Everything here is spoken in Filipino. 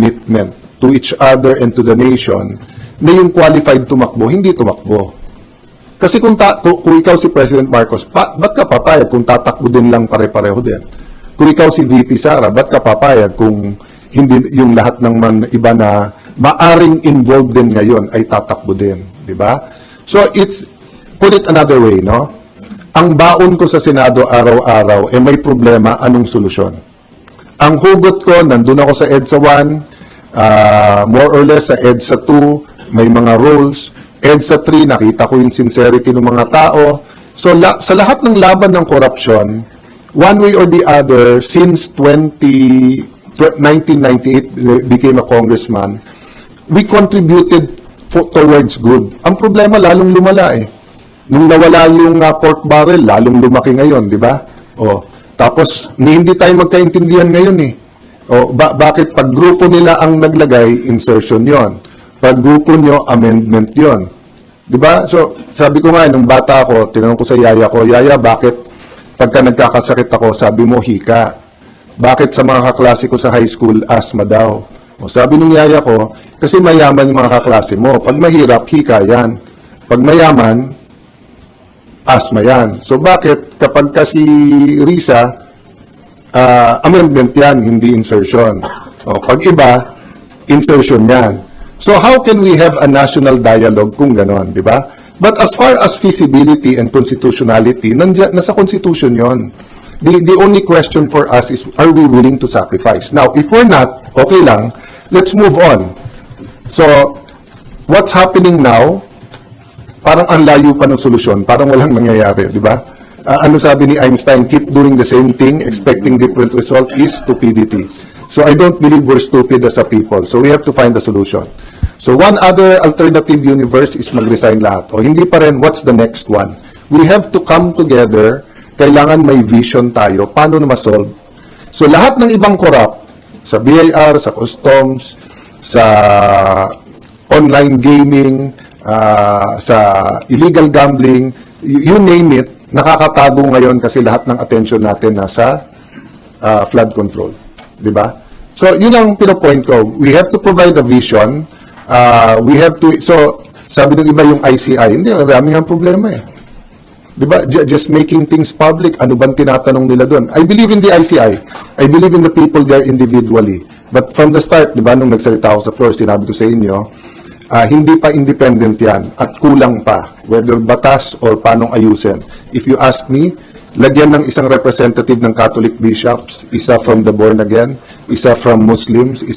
commitment to each other and to the nation na yung qualified tumakbo, hindi tumakbo. Kasi kung, ta- kung, ikaw si President Marcos, pa, ba't ka papayag kung tatakbo din lang pare-pareho din? Kung ikaw si VP Sara, ba't ka papayag kung hindi yung lahat ng man iba na maaring involved din ngayon ay tatakbo din, di ba? So it's put it another way, no? Ang baon ko sa Senado araw-araw eh may problema, anong solusyon? Ang hugot ko, nandun ako sa EDSA 1, ah, more or less sa EDSA 2, may mga rules. EDSA 3, nakita ko yung sincerity ng mga tao. So, la- sa lahat ng laban ng korupsyon, one way or the other, since 20, tw- 1998, became a congressman, we contributed towards good. Ang problema, lalong lumala eh. Nung nawala yung uh, pork barrel, lalong lumaki ngayon, di ba? O, tapos, ni hindi tayo magkaintindihan ngayon eh. O, ba- bakit pag grupo nila ang naglagay, insertion yon. Pag grupo nyo, amendment yon. Di ba? So, sabi ko nga, nung bata ako, tinanong ko sa yaya ko, Yaya, bakit pagka nagkakasakit ako, sabi mo, hika? Bakit sa mga kaklase ko sa high school, asthma daw? O sabi ng yaya ko, kasi mayaman yung mga kaklase mo. Pag mahirap, hika yan. Pag mayaman, asthma yan. So bakit kapag kasi Risa, ah, amendment yan, hindi insertion. O, pag iba, insertion yan. So how can we have a national dialogue kung ganon, di ba? But as far as feasibility and constitutionality, nandiyan, nasa constitution yon. The, the only question for us is, are we willing to sacrifice? Now, if we're not, okay lang, let's move on. So, what's happening now, parang ang layo pa ng solusyon, parang walang nangyayari, di ba? Ah, ano sabi ni Einstein, keep doing the same thing, expecting different result is stupidity. So I don't believe we're stupid as a people. So we have to find a solution. So one other alternative universe is mag-resign lahat. O hindi pa rin, what's the next one? We have to come together, kailangan may vision tayo, paano na ma-solve. So lahat ng ibang corrupt, sa BIR, sa customs, sa online gaming, ah, sa illegal gambling, y- you name it, nakakatago ngayon kasi lahat ng attention natin nasa ah, flood control. Di ba? So, yun ang pinopoint ko. We have to provide a vision. Ah, we have to, so, sabi ng iba yung ICI, hindi, marami ang problema eh. Di ba? Ju- Just making things public, ano bang tinatanong nila doon? I believe in the ICI. I believe in the people there individually. But from the start, di ba, nung nagsalita ako sa floor, sinabi ko sa inyo, ah, hindi pa independent yan at kulang pa, whether batas or paanong ayusin. If you ask me, lagyan ng isang representative ng Catholic bishops, isa from the born again, isa from Muslims,